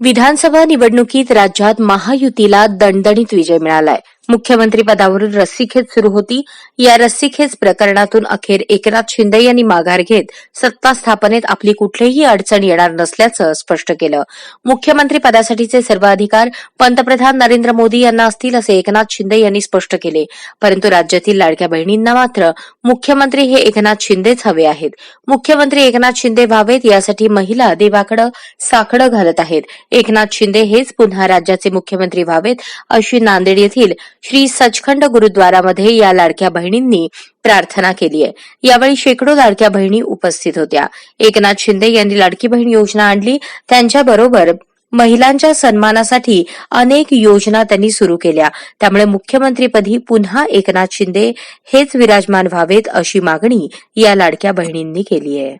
विधानसभा निवडणुकीत राज्यात महायुतीला दणदणीत विजय मिळालाय. मुख्यमंत्री पदावरून रस्सीखेच सुरू होती. या रस्सीखेच प्रकरणातून अखेर एकनाथ शिंदे यांनी माघार घेत सत्ता स्थापनेत आपली कुठलीही अडचण येणार नसल्याचं स्पष्ट केलं. मुख्यमंत्री पदासाठीचे सर्व अधिकार पंतप्रधान नरेंद्र मोदी यांना असतील असे एकनाथ शिंदे यांनी स्पष्ट केले. परंतु राज्यातील लाडक्या बहिणींना मात्र मुख्यमंत्री हे एकनाथ शिंदेच हवे आहेत. मुख्यमंत्री एकनाथ शिंदे व्हावेत यासाठी महिला देवाकडे साकडं घालत आहेत. एकनाथ शिंदे हेच पुन्हा राज्याचे मुख्यमंत्री व्हावेत अशी नांदेड येथील श्री सचखंड गुरुद्वारामध्ये या लाडक्या बहिणींनी प्रार्थना केली आहे. यावेळी शेकडो लाडक्या बहिणी उपस्थित होत्या. एकनाथ शिंदे यांनी लाडकी बहीण योजना आणली. त्यांच्याबरोबर महिलांच्या सन्मानासाठी अनेक योजना त्यांनी सुरू केल्या. त्यामुळे मुख्यमंत्रीपदी पुन्हा एकनाथ शिंदे हेच विराजमान व्हावेत अशी मागणी या लाडक्या बहिणींनी केली आहे.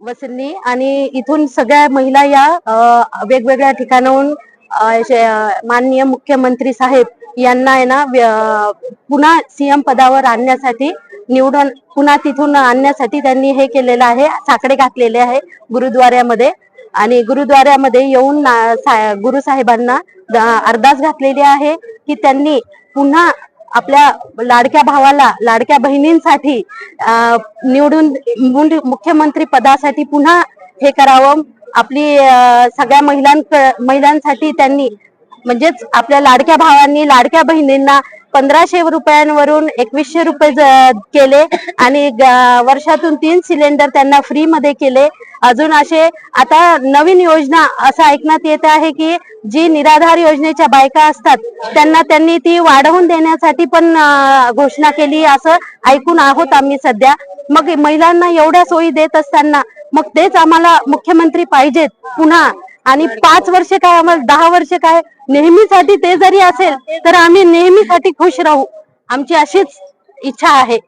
वसंती आणि इथून सगळ्या महिला या वेगवेगळ्या ठिकाणाहून माननीय मुख्यमंत्री साहेब यांना आहे ना पुन्हा सीएम पदावर आणण्यासाठी निवडून पुन्हा तिथून आणण्यासाठी त्यांनी हे केलेलं आहे साकडे घातलेले आहे गुरुद्वाऱ्यामध्ये. आणि गुरुद्वाऱ्यामध्ये येऊन ना- गुरु साहेबांना द- घातलेली आहे की त्यांनी पुन्हा आपल्या लाडक्या भावाला लाडक्या बहिणींसाठी निवडून मुंड- मुख्यमंत्री पदासाठी पुन्हा हे करावं. आपली सगळ्या महिलांक महिलांसाठी त्यांनी म्हणजेच आपल्या लाडक्या भावांनी लाडक्या बहिणींना पंधराशे रुपयांवरून एकवीसशे रुपये केले आणि वर्षातून तीन सिलेंडर त्यांना फ्री मध्ये केले. अजून असे आता नवीन योजना असं ऐकण्यात येत आहे की जी निराधार योजनेच्या बायका असतात त्यांना त्यांनी ती वाढवून देण्यासाठी पण घोषणा केली असं ऐकून आहोत आम्ही सध्या. मग महिलांना एवढ्या सोयी देत असताना मग तेच आम्हाला मुख्यमंत्री पाहिजेत. पुन्हा आणि पाच वर्ष काय आम्हाला दहा वर्ष काय नेहमीसाठी ते जरी असेल तर आम्ही नेहमीसाठी खुश राहू. आमची अशीच इच्छा आहे.